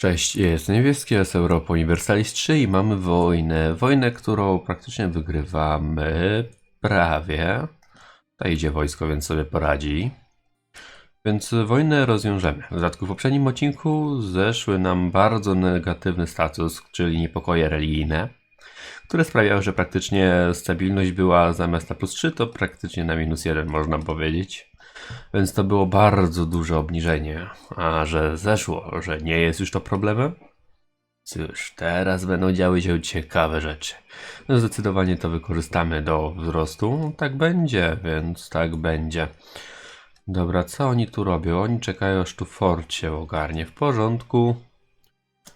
Cześć, jest Niebieski, jest Europa Universalis 3 i mamy wojnę. Wojnę, którą praktycznie wygrywamy prawie. Tutaj idzie wojsko, więc sobie poradzi. Więc wojnę rozwiążemy. W dodatku w poprzednim odcinku zeszły nam bardzo negatywny status, czyli niepokoje religijne, które sprawiały, że praktycznie stabilność była zamiast na plus 3, to praktycznie na minus 1 można powiedzieć. Więc to było bardzo duże obniżenie. A że zeszło, że nie jest już to problemem? Cóż, teraz będą działy się ciekawe rzeczy. No zdecydowanie to wykorzystamy do wzrostu. Tak będzie, więc tak będzie. Dobra, co oni tu robią? Oni czekają, aż tu fort się ogarnie. W porządku.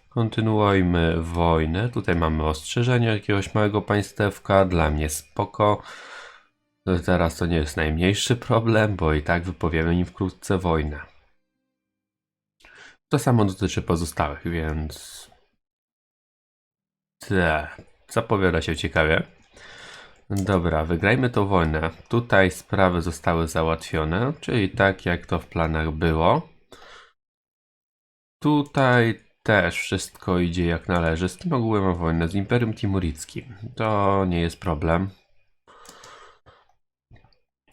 Kontynuujmy wojnę. Tutaj mamy ostrzeżenie jakiegoś małego państewka. Dla mnie spoko. No Teraz to nie jest najmniejszy problem, bo i tak wypowiemy im wkrótce wojnę. To samo dotyczy pozostałych, więc. Te, zapowiada się ciekawie. Dobra, wygrajmy tą wojnę. Tutaj sprawy zostały załatwione, czyli tak jak to w planach było. Tutaj też wszystko idzie jak należy. Z kim ogółem wojnę? Z Imperium Timurickim. To nie jest problem.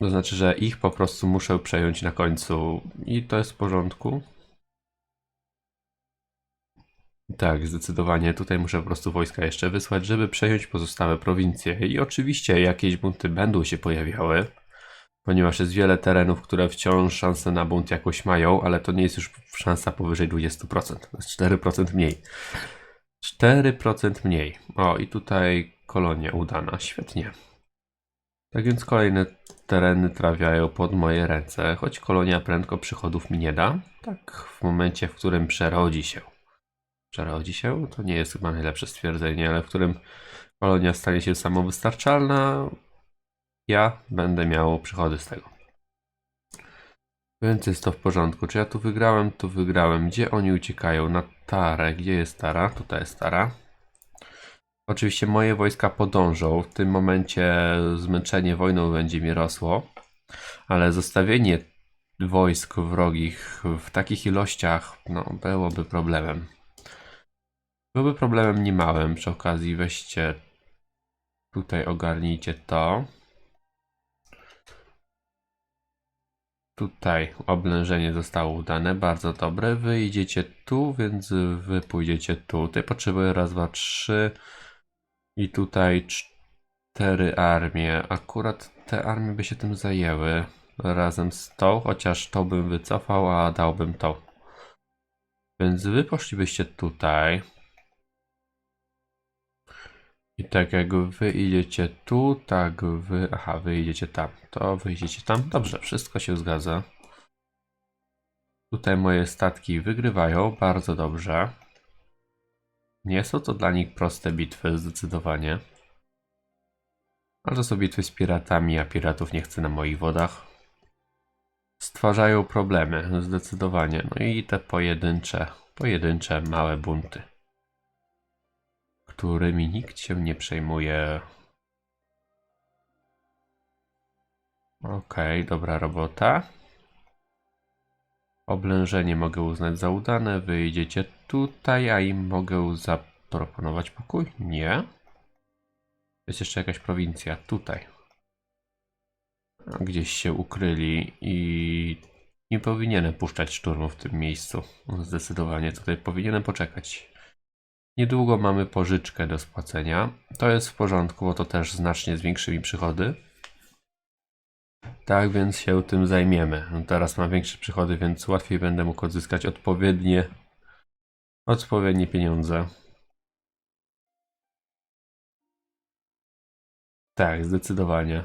To znaczy, że ich po prostu muszę przejąć na końcu i to jest w porządku. Tak, zdecydowanie. Tutaj muszę po prostu wojska jeszcze wysłać, żeby przejąć pozostałe prowincje. I oczywiście jakieś bunty będą się pojawiały, ponieważ jest wiele terenów, które wciąż szansę na bunt jakoś mają, ale to nie jest już szansa powyżej 20%. To jest 4% mniej. 4% mniej. O, i tutaj kolonia udana. Świetnie. Tak więc kolejne tereny trafiają pod moje ręce, choć kolonia prędko przychodów mi nie da. Tak w momencie, w którym przerodzi się. Przerodzi się? To nie jest chyba najlepsze stwierdzenie, ale w którym kolonia stanie się samowystarczalna, ja będę miał przychody z tego. Więc jest to w porządku. Czy ja tu wygrałem? Tu wygrałem. Gdzie oni uciekają? Na Tarę. Gdzie jest Tara? Tutaj jest Tara. Oczywiście moje wojska podążą. W tym momencie zmęczenie wojną będzie mi rosło, ale zostawienie wojsk wrogich w takich ilościach no, byłoby problemem. Byłoby problemem niemałym. Przy okazji weźcie tutaj ogarnijcie to. Tutaj oblężenie zostało udane, bardzo dobre. Wy idziecie tu, więc wy pójdziecie tu. Tutaj potrzebuję raz, dwa, trzy. I tutaj cztery armie. Akurat te armie by się tym zajęły razem z tą, chociaż to bym wycofał, a dałbym to. Więc wy poszlibyście tutaj. I tak jak wy idziecie tu, tak wy... Aha, wy idziecie tam. To wy idziecie tam. Dobrze, wszystko się zgadza. Tutaj moje statki wygrywają bardzo dobrze. Nie są to dla nich proste bitwy, zdecydowanie. Ale to są bitwy z piratami, a piratów nie chcę na moich wodach. Stwarzają problemy, zdecydowanie. No i te pojedyncze, pojedyncze małe bunty, którymi nikt się nie przejmuje. Okej, dobra robota. Oblężenie mogę uznać za udane. Wyjdziecie tutaj, a im mogę zaproponować pokój? Nie. Jest jeszcze jakaś prowincja. Tutaj. Gdzieś się ukryli i nie powinienem puszczać szturmu w tym miejscu. Zdecydowanie tutaj powinienem poczekać. Niedługo mamy pożyczkę do spłacenia. To jest w porządku, bo to też znacznie zwiększy mi przychody. Tak więc się tym zajmiemy. No teraz mam większe przychody, więc łatwiej będę mógł odzyskać odpowiednie, odpowiednie pieniądze. Tak, zdecydowanie.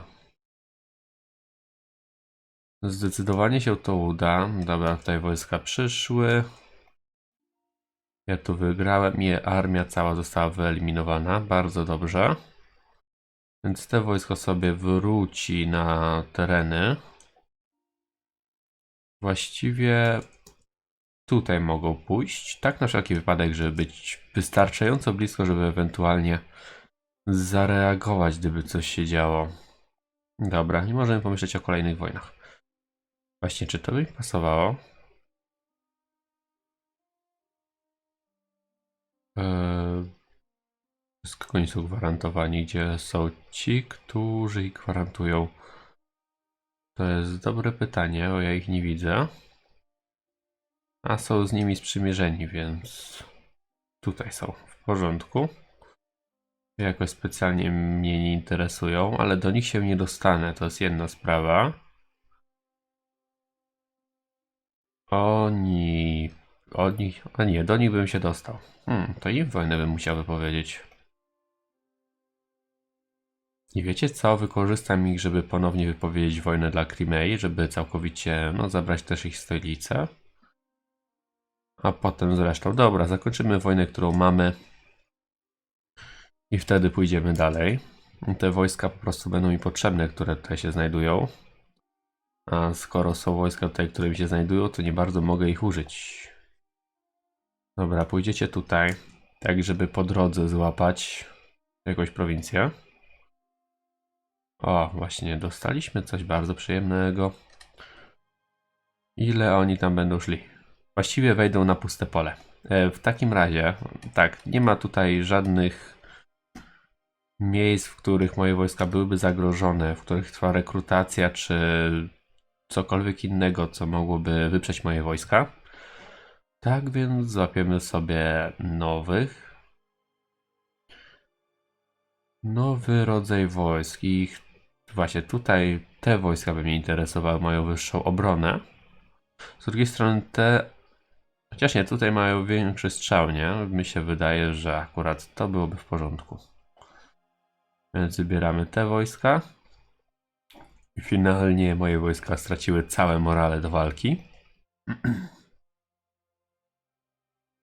Zdecydowanie się to uda. Dobra, tutaj wojska przyszły. Ja tu wygrałem i armia cała została wyeliminowana. Bardzo dobrze. Więc te wojsko sobie wróci na tereny. Właściwie tutaj mogą pójść. Tak na wszelki wypadek, żeby być wystarczająco blisko, żeby ewentualnie zareagować, gdyby coś się działo. Dobra, nie możemy pomyśleć o kolejnych wojnach. Właśnie, czy to by mi pasowało? Eee, Wszystko oni gwarantowani, gdzie są ci, którzy ich gwarantują. To jest dobre pytanie, bo ja ich nie widzę. A są z nimi sprzymierzeni, więc tutaj są w porządku. Jakoś specjalnie mnie nie interesują, ale do nich się nie dostanę, to jest jedna sprawa. Oni. Oni. A nie, do nich bym się dostał. Hmm, to im wojnę bym musiał wypowiedzieć. I wiecie co? Wykorzystam ich, żeby ponownie wypowiedzieć wojnę dla Crimei, żeby całkowicie, no, zabrać też ich stolicę. A potem zresztą, dobra, zakończymy wojnę, którą mamy. I wtedy pójdziemy dalej. Te wojska po prostu będą mi potrzebne, które tutaj się znajdują. A skoro są wojska tutaj, które mi się znajdują, to nie bardzo mogę ich użyć. Dobra, pójdziecie tutaj, tak żeby po drodze złapać jakąś prowincję. O, właśnie, dostaliśmy coś bardzo przyjemnego. Ile oni tam będą szli? Właściwie wejdą na puste pole. E, w takim razie, tak, nie ma tutaj żadnych miejsc, w których moje wojska byłyby zagrożone, w których trwa rekrutacja, czy cokolwiek innego, co mogłoby wyprzeć moje wojska. Tak więc złapiemy sobie nowych. Nowy rodzaj wojsk. I właśnie tutaj te wojska by mnie interesowały, mają wyższą obronę. Z drugiej strony te, chociaż nie, tutaj mają większy strzał, nie? Mi się wydaje, że akurat to byłoby w porządku. Więc wybieramy te wojska. I finalnie moje wojska straciły całe morale do walki.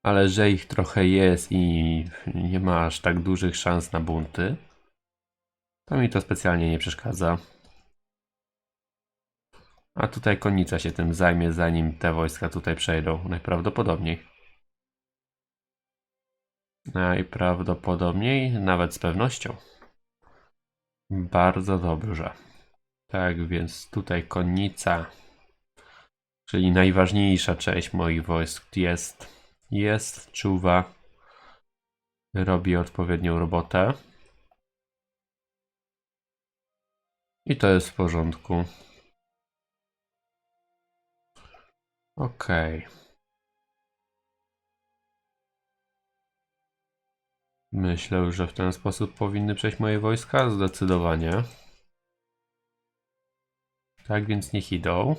Ale że ich trochę jest i nie ma aż tak dużych szans na bunty, to mi to specjalnie nie przeszkadza. A tutaj konnica się tym zajmie, zanim te wojska tutaj przejdą. Najprawdopodobniej. Najprawdopodobniej, nawet z pewnością. Bardzo dobrze. Tak więc tutaj konnica, czyli najważniejsza część moich wojsk jest, jest, czuwa, robi odpowiednią robotę. I to jest w porządku. Okej. Myślę, że w ten sposób powinny przejść moje wojska? Zdecydowanie. Tak więc niech idą.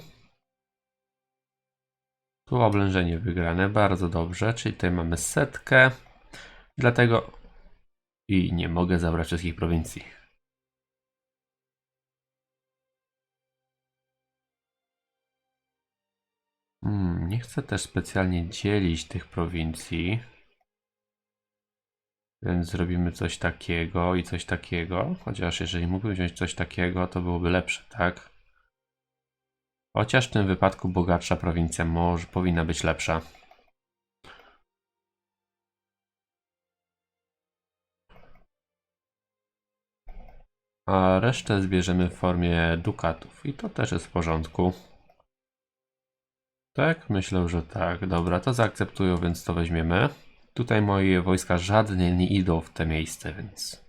Tu oblężenie wygrane, bardzo dobrze, czyli tutaj mamy setkę. Dlatego i nie mogę zabrać wszystkich prowincji. Hmm, nie chcę też specjalnie dzielić tych prowincji. Więc zrobimy coś takiego i coś takiego. Chociaż jeżeli mógłbym wziąć coś takiego, to byłoby lepsze, tak? Chociaż w tym wypadku bogatsza prowincja może powinna być lepsza. A resztę zbierzemy w formie dukatów i to też jest w porządku. Tak, myślę, że tak. Dobra, to zaakceptują, więc to weźmiemy. Tutaj moje wojska żadne nie idą w te miejsce, więc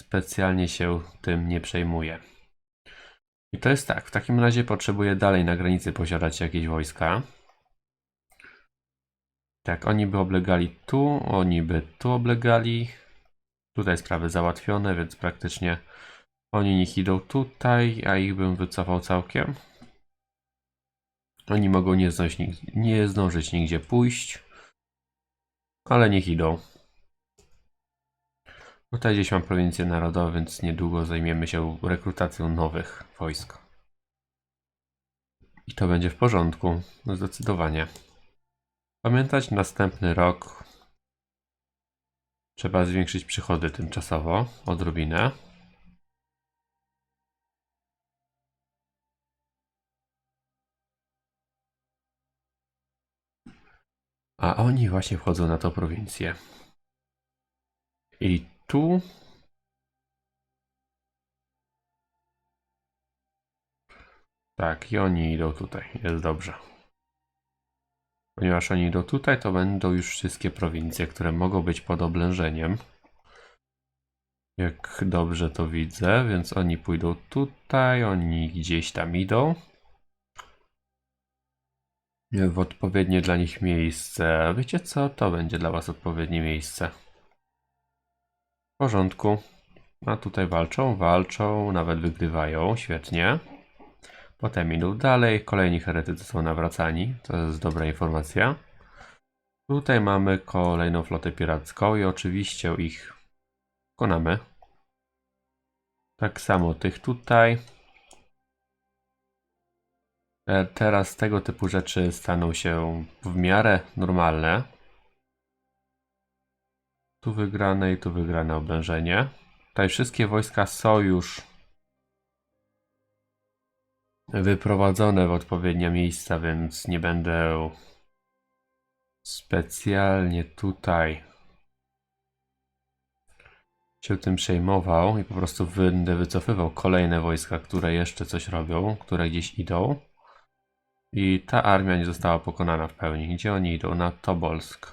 specjalnie się tym nie przejmuję. I to jest tak, w takim razie potrzebuję dalej na granicy posiadać jakieś wojska. Tak, oni by oblegali tu, oni by tu oblegali. Tutaj sprawy załatwione, więc praktycznie oni niech idą tutaj, a ich bym wycofał całkiem. Oni mogą nie, zdążyć, nie zdążyć nigdzie pójść, ale niech idą. Tutaj gdzieś mam prowincję narodową, więc niedługo zajmiemy się rekrutacją nowych wojsk. I to będzie w porządku, no zdecydowanie. Pamiętać, następny rok trzeba zwiększyć przychody tymczasowo, odrobinę. A oni właśnie wchodzą na tą prowincję. I tu Tak, i oni idą tutaj. Jest dobrze. Ponieważ oni idą tutaj, to będą już wszystkie prowincje, które mogą być pod oblężeniem. Jak dobrze to widzę, więc oni pójdą tutaj, oni gdzieś tam idą. W odpowiednie dla nich miejsce. Wiecie co? To będzie dla was odpowiednie miejsce. W porządku. A tutaj walczą, walczą, nawet wygrywają. Świetnie. Potem idą dalej. Kolejni heretycy są nawracani. To jest dobra informacja. Tutaj mamy kolejną flotę piracką i oczywiście ich konamy. Tak samo tych tutaj. E, Teraz tego typu rzeczy staną się w miarę normalne. Tu wygrane i tu wygrane oblężenie. Tutaj wszystkie wojska są już wyprowadzone w odpowiednie miejsca, więc nie będę specjalnie tutaj się tym przejmował i po prostu będę wycofywał kolejne wojska, które jeszcze coś robią, które gdzieś idą. I ta armia nie została pokonana w pełni. Gdzie oni idą? Na Tobolsk.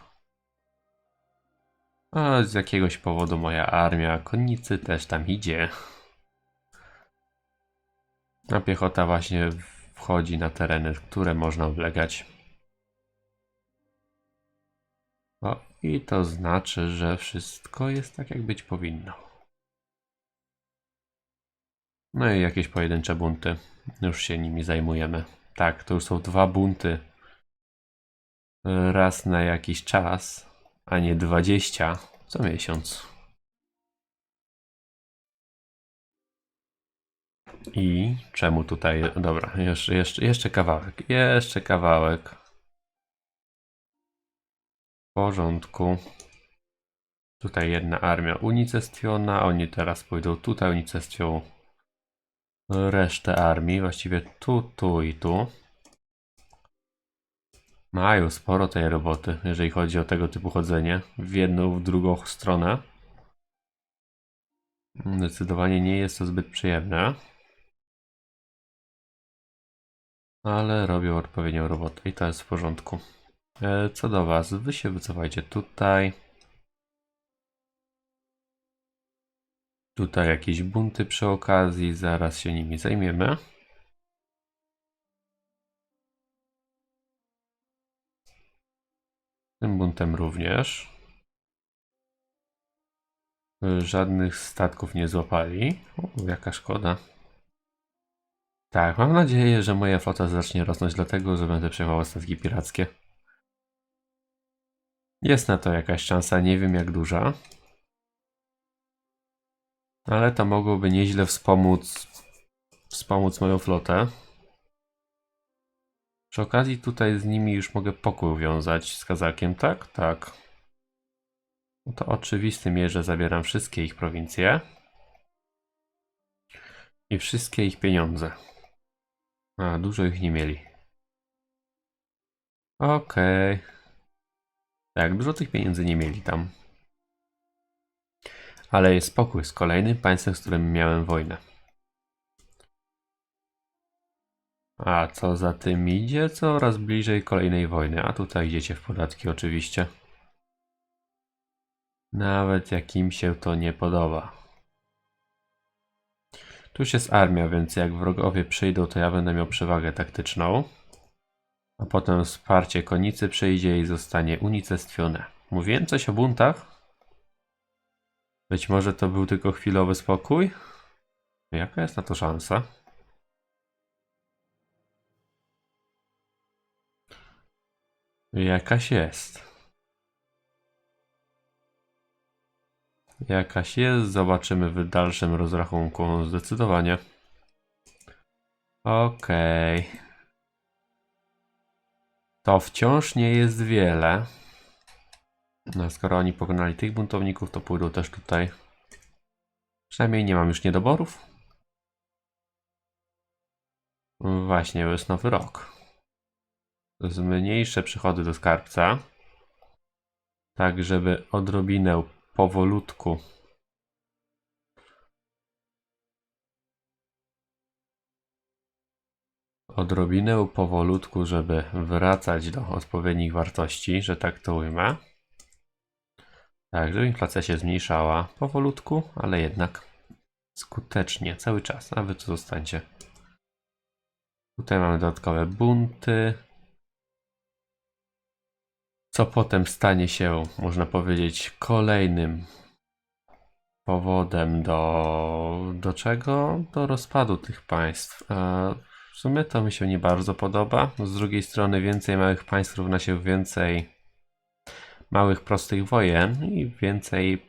A z jakiegoś powodu moja armia konnicy też tam idzie. A piechota właśnie wchodzi na tereny, które można oblegać. O, i to znaczy, że wszystko jest tak, jak być powinno. No i jakieś pojedyncze bunty. Już się nimi zajmujemy. Tak, to już są dwa bunty. Raz na jakiś czas, a nie 20 co miesiąc. I czemu tutaj. Dobra, jeszcze, jeszcze, jeszcze kawałek. Jeszcze kawałek. W porządku. Tutaj jedna armia unicestwiona. Oni teraz pójdą tutaj, unicestwią resztę armii. Właściwie tu, tu i tu. Mają sporo tej roboty, jeżeli chodzi o tego typu chodzenie. W jedną, w drugą stronę. Zdecydowanie nie jest to zbyt przyjemne. Ale robią odpowiednią robotę i to jest w porządku. E, Co do Was, Wy się wycofajcie tutaj. Tutaj jakieś bunty przy okazji, zaraz się nimi zajmiemy. Tym buntem również. Żadnych statków nie złapali. O, jaka szkoda. Tak, mam nadzieję, że moja flota zacznie rosnąć, dlatego że będę przejmował statki pirackie. Jest na to jakaś szansa, nie wiem jak duża. Ale to mogłoby nieźle wspomóc, wspomóc moją flotę. Przy okazji tutaj z nimi już mogę pokój wiązać z Kazakiem, tak? Tak. No to oczywistym jest, że zabieram wszystkie ich prowincje. I wszystkie ich pieniądze. A, dużo ich nie mieli. Okej. Tak, dużo tych pieniędzy nie mieli tam. Ale jest spokój z kolejnym państwem, z którym miałem wojnę. A co za tym idzie? Coraz bliżej kolejnej wojny. A tutaj idziecie w podatki oczywiście. Nawet jak im się to nie podoba. Tu już jest armia, więc jak wrogowie przyjdą, to ja będę miał przewagę taktyczną. A potem wsparcie konicy przyjdzie i zostanie unicestwione. Mówiłem coś o buntach? Być może to był tylko chwilowy spokój? Jaka jest na to szansa? Jakaś jest. Jakaś jest, zobaczymy w dalszym rozrachunku. Zdecydowanie. Okej. To wciąż nie jest wiele. No, skoro oni pokonali tych buntowników, to pójdą też tutaj. Przynajmniej nie mam już niedoborów. Właśnie, bo jest nowy rok. Zmniejszę przychody do skarbca. Tak, żeby odrobinę powolutku odrobinę powolutku, żeby wracać do odpowiednich wartości, że tak to ujmę. Tak, żeby inflacja się zmniejszała powolutku, ale jednak skutecznie, cały czas, a wy tu zostańcie. Tutaj mamy dodatkowe bunty. Co potem stanie się, można powiedzieć, kolejnym powodem do, do czego? Do rozpadu tych państw. E, W sumie to mi się nie bardzo podoba. Z drugiej strony więcej małych państw równa się więcej małych prostych wojen i więcej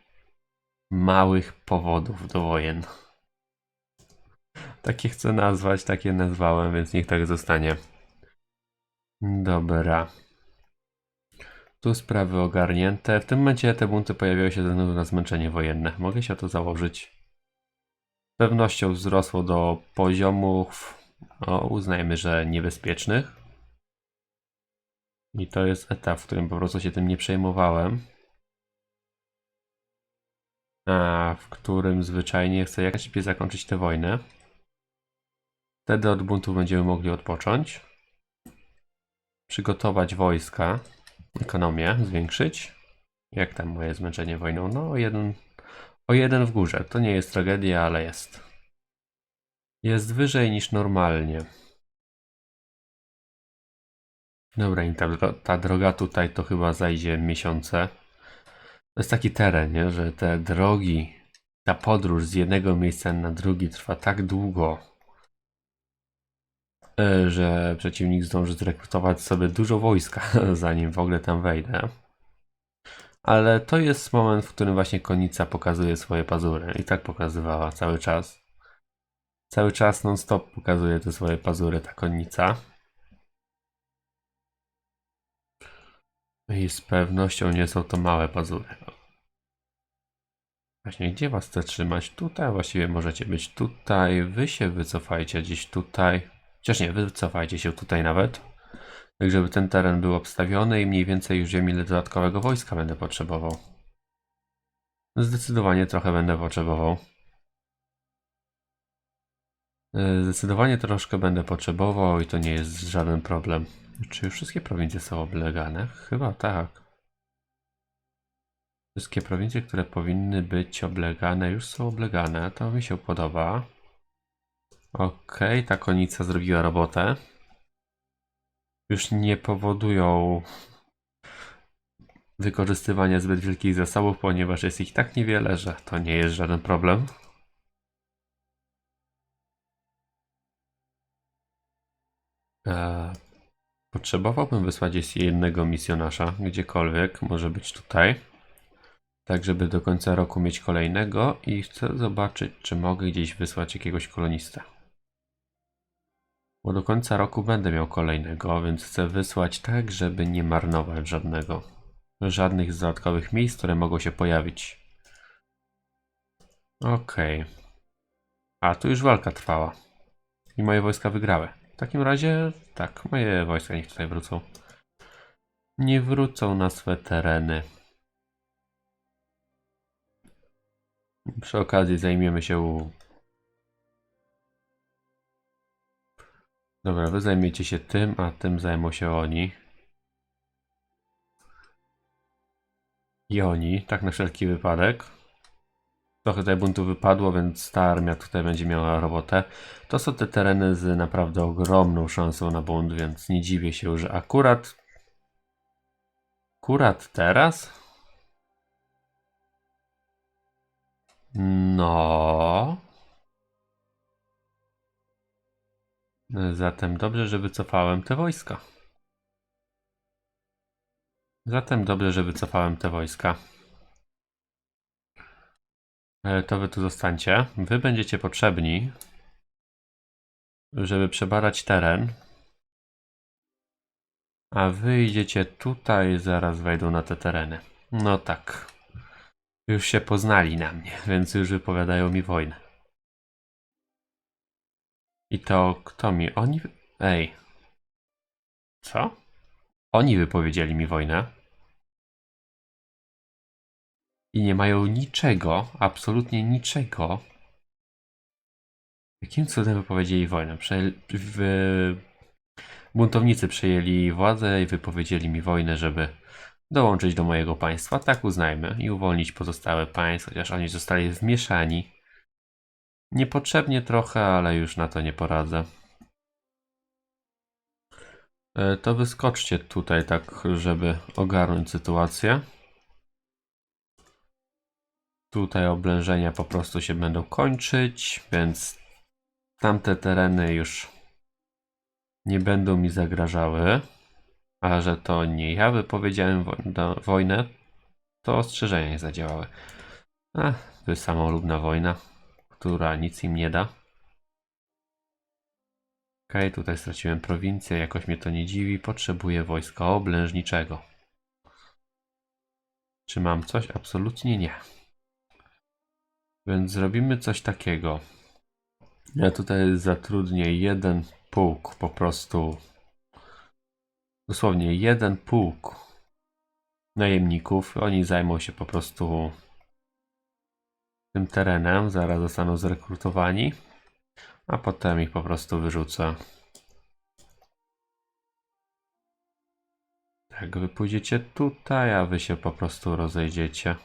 małych powodów do wojen. Takie chcę nazwać, takie nazwałem, więc niech tak zostanie. Dobra. Tu sprawy ogarnięte. W tym momencie te bunty pojawiały się ze względu na zmęczenie wojenne. Mogę się o to założyć. Z pewnością wzrosło do poziomów, o, uznajmy, że niebezpiecznych. I to jest etap, w którym po prostu się tym nie przejmowałem. A w którym zwyczajnie chcę jak najszybciej zakończyć tę wojnę. Wtedy od buntów będziemy mogli odpocząć. Przygotować wojska. Ekonomię zwiększyć. Jak tam moje zmęczenie wojną? No o jeden, o jeden w górze. To nie jest tragedia, ale jest. Jest wyżej niż normalnie. Dobra, i ta, ta droga tutaj to chyba zajdzie miesiące. To jest taki teren, nie? że te drogi, ta podróż z jednego miejsca na drugi trwa tak długo, e, że przeciwnik zdąży zrekrutować sobie dużo wojska, zanim w ogóle tam wejdę. Ale to jest moment, w którym właśnie konica pokazuje swoje pazury. I tak pokazywała cały czas. Cały czas non-stop pokazuje te swoje pazury ta konica. I z pewnością nie są to małe pazury. Właśnie, gdzie was chcę trzymać? Tutaj, właściwie możecie być tutaj. Wy się wycofajcie gdzieś tutaj. Chociaż nie, wy wycofajcie się tutaj nawet. Tak, żeby ten teren był obstawiony i mniej więcej już wiem, ile dodatkowego wojska będę potrzebował. Zdecydowanie trochę będę potrzebował. E, Zdecydowanie troszkę będę potrzebował i to nie jest żaden problem. Czy wszystkie prowincje są oblegane? Chyba tak. Wszystkie prowincje, które powinny być oblegane, już są oblegane. To mi się podoba. Okej, ta konica zrobiła robotę. Już nie powodują wykorzystywania zbyt wielkich zasobów, ponieważ jest ich tak niewiele, że to nie jest żaden problem. Eee, potrzebowałbym wysłać jednego misjonarza, gdziekolwiek, może być tutaj. Tak, żeby do końca roku mieć kolejnego i chcę zobaczyć, czy mogę gdzieś wysłać jakiegoś kolonistę. Bo do końca roku będę miał kolejnego, więc chcę wysłać tak, żeby nie marnować żadnego. Żadnych dodatkowych miejsc, które mogą się pojawić. Okej. A, tu już walka trwała. I moje wojska wygrały. Takim razie, tak, moje wojska niech tutaj wrócą. Nie wrócą na swe tereny. Przy okazji zajmiemy się. Dobra, wy zajmiecie się tym, a tym zajmą się oni. I oni, tak na wszelki wypadek. Trochę tutaj buntu wypadło, więc ta armia tutaj będzie miała robotę. To są te tereny z naprawdę ogromną szansą na bunt, więc nie dziwię się, że akurat. Akurat teraz? No. Zatem dobrze, że wycofałem te wojska. Zatem dobrze, że wycofałem te wojska. E, To wy tu zostańcie. Wy będziecie potrzebni, żeby przebadać teren. A wy idziecie tutaj, zaraz wejdą na te tereny. No tak. Już się poznali na mnie, więc już wypowiadają mi wojnę. I to kto mi? Oni. Ej. Co? Oni wypowiedzieli mi wojnę. I nie mają niczego, absolutnie niczego. Jakim cudem wypowiedzieli wojnę? Prze w... buntownicy przejęli władzę i wypowiedzieli mi wojnę, żeby dołączyć do mojego państwa. Tak uznajmy i uwolnić pozostałe państwa, chociaż oni zostali wmieszani. Niepotrzebnie trochę, ale już na to nie poradzę. E, To wyskoczcie tutaj tak, żeby ogarnąć sytuację. Tutaj oblężenia po prostu się będą kończyć, więc tamte tereny już nie będą mi zagrażały. A że to nie ja wypowiedziałem wojnę, to ostrzeżenia nie zadziałały. A, to jest samolubna wojna, która nic im nie da. Okej, tutaj straciłem prowincję, jakoś mnie to nie dziwi. Potrzebuję wojska oblężniczego. Czy mam coś? Absolutnie nie. Więc zrobimy coś takiego. Ja tutaj zatrudnię jeden pułk, po prostu. Dosłownie jeden pułk najemników. Oni zajmą się po prostu tym terenem. Zaraz zostaną zrekrutowani. A potem ich po prostu wyrzucę. Tak, wy pójdziecie tutaj, a wy się po prostu rozejdziecie.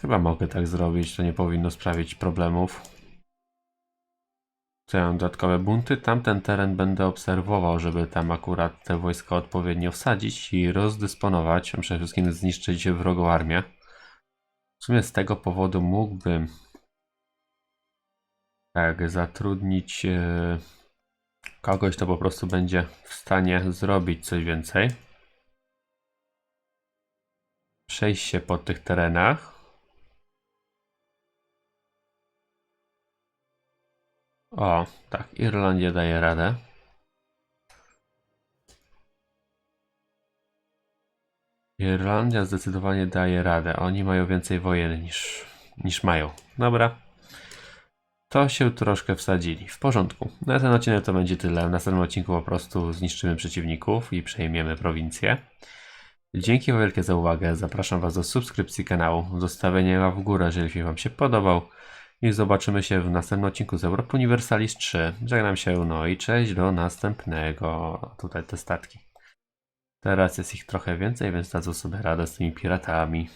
Chyba mogę tak zrobić, to nie powinno sprawić problemów. Mam dodatkowe bunty? Tamten teren będę obserwował, żeby tam akurat te wojska odpowiednio wsadzić i rozdysponować, przede wszystkim zniszczyć wrogą armię. W sumie z tego powodu mógłbym tak zatrudnić e, kogoś, kto po prostu będzie w stanie zrobić coś więcej. Przejść się po tych terenach. O, tak, Irlandia daje radę. Irlandia zdecydowanie daje radę. Oni mają więcej wojen niż, niż mają. Dobra. To się troszkę wsadzili. W porządku. Na ten odcinek to będzie tyle. W następnym odcinku po prostu zniszczymy przeciwników i przejmiemy prowincję. Dzięki wielkie za uwagę. Zapraszam Was do subskrypcji kanału, zostawienia w górę, jeżeli film Wam się podobał. I zobaczymy się w następnym odcinku z Europa Universalis 3. Żegnam się, no i cześć do następnego. Tutaj te statki. Teraz jest ich trochę więcej, więc dadzą sobie radę z tymi piratami.